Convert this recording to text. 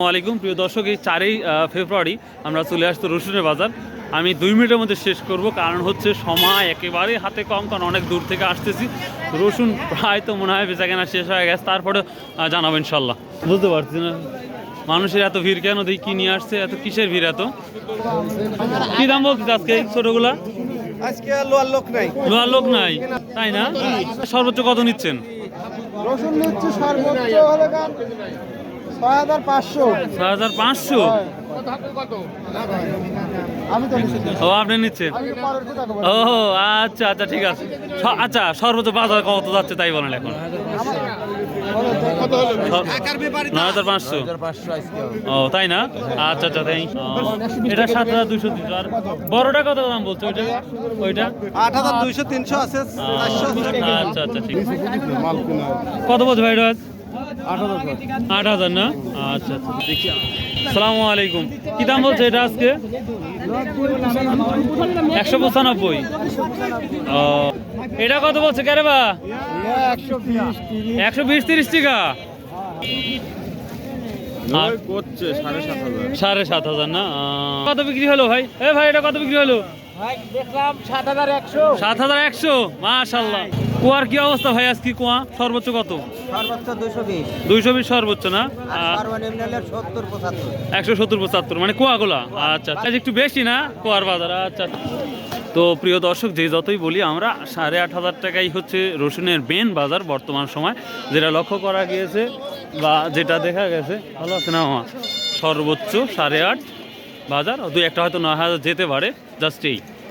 আসসালামাইকুম প্রিয় দর্শক এই চারই ফেব্রুয়ারি আমরা চলে আসতো রসুনের বাজার। আমি দুই মিনিটের মধ্যে শেষ করব কারণ হচ্ছে সময় একেবারে হাতে কম কারণ অনেক দূর থেকে আসতেছি। রসুন প্রায় তো মনে হয় বেচা কেনা শেষ হয়ে গেছে তারপরে জানাব ইনশাল্লাহ। বুঝতে পারছি না মানুষের এত ভিড় কেন দেখি কি নিয়ে আসছে এত কিসের ভিড় এত? কি দাম বলছিস আজকে ছোটগুলা? আজকে লোয়ার লোক নাই। লোহার লোক নাই তাই না? সর্বোচ্চ কত নিচ্ছেন? রসুন নিচ্ছে সর্বোচ্চ ছয় হাজার পাঁচশো। ছয় হাজার পাঁচশো? আমি তো নিচ্ছি ও আপনি নিচ্ছেন ও আচ্ছা আচ্ছা ঠিক আছে। স- আচ্ছা সর্বোচ্চ বাজার কত যাচ্ছে তাই বলেন এখন? নয় হাজার পাঁচশো। ও তাই না? আচ্ছা আচ্ছা তাই। এটা সাত হাজার দুশো দিচ্ছ আর বড়টা কত দাম বলছো ওইটা? ওইটা? আট হাজার দুইশো তিনশো আছে আচ্ছা আচ্ছা ঠিক কত বলছো ভাই রাজ আট হাজার না? আচ্ছা আচ্ছা। দেখি। সালামু আলাইকুম। কি দাম বলছে এটা আজকে? একশো পঁচানব্বই। ও। এটা কত বলছে? কেরে বা? একশো বিশ তিরিশ টাকা। সাড়ে সাত হাজার। সাড়ে সাত হাজার না? কত বিক্রি হলো ভাই? এ ভাই এটা কত বিক্রি হলো? দেখলাম সাত হাজার একশো। সাত হাজার একশো। মাশাল্লাহ কুয়ার কি অবস্থা ভাই আজকে কুয়া? সর্বোচ্চ কত? দুইশো বিশ। সর্বোচ্চ না? একশো সত্তর পঁচাত্তর মানে কুয়াগুলা? আচ্ছা আচ্ছা। একটু বেশি না কুয়ার বাজার? আচ্ছা তো প্রিয় দর্শক যে যতই বলি আমরা সাড়ে আট হাজার টাকাই হচ্ছে রসুনের মেন বাজার বর্তমান সময় যেটা লক্ষ্য করা গিয়েছে বা যেটা দেখা গেছে। ভালো আছে না সর্বোচ্চ সাড়ে আট বাজার। দুই একটা হয়তো নয় হাজার যেতে পারে জাস্ট এই।